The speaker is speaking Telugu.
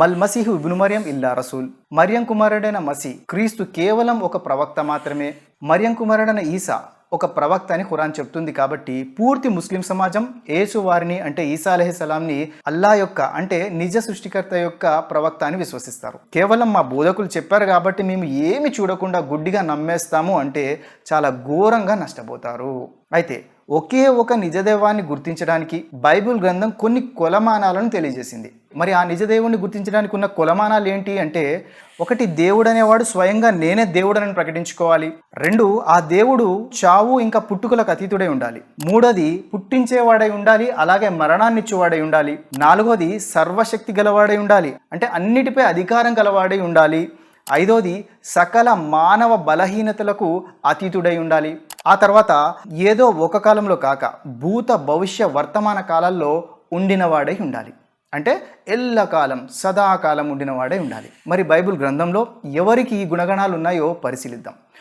మల్ మసీహు మరియం ఇల్లా రసూల్. మరియం కుమారుడైన మసీ క్రీస్తు కేవలం ఒక ప్రవక్త మాత్రమే. మరియం కుమారుడైన ఈసా ఒక ప్రవక్త అని ఖురాన్ చెప్తుంది కాబట్టి పూర్తి ముస్లిం సమాజం యేసు వారిని అంటే ఈసా అలహిసలాంని అల్లా యొక్క అంటే నిజ సృష్టికర్త యొక్క ప్రవక్త అని విశ్వసిస్తారు. కేవలం మా బోధకులు చెప్పారు కాబట్టి మేము ఏమి చూడకుండా గుడ్డిగా నమ్మేస్తాము అంటే చాలా ఘోరంగా నష్టపోతారు. అయితే ఒకే ఒక నిజదేవాన్ని గుర్తించడానికి బైబిల్ గ్రంథం కొన్ని కొలమానాలను తెలియజేసింది. మరి ఆ నిజదేవుణ్ణి గుర్తించడానికి ఉన్న కొలమానాలు ఏంటి అంటే ఒకటి దేవుడు అనేవాడు స్వయంగా నేనే దేవుడనని ప్రకటించుకోవాలి. రెండు ఆ దేవుడు చావు ఇంకా పుట్టుకలకు అతీతుడై ఉండాలి. మూడోది పుట్టించేవాడై ఉండాలి అలాగే మరణాన్నిచ్చేవాడై ఉండాలి. నాలుగోది సర్వశక్తి గలవాడై ఉండాలి. అంటే అన్నిటిపై అధికారం గలవాడై ఉండాలి. ఐదోది సకల మానవ బలహీనతలకు అతీతుడై ఉండాలి. ఆ తర్వాత ఏదో ఒక కాలంలో కాక భూత భవిష్య వర్తమాన కాలాల్లో ఉండినవాడై ఉండాలి. అంటే ఎల్లకాలం సదాకాలం ఉండినవాడై ఉండాలి. మరి బైబిల్ గ్రంథంలో ఎవరికి ఈ గుణగణాలు ఉన్నాయో పరిశీలిద్దాం.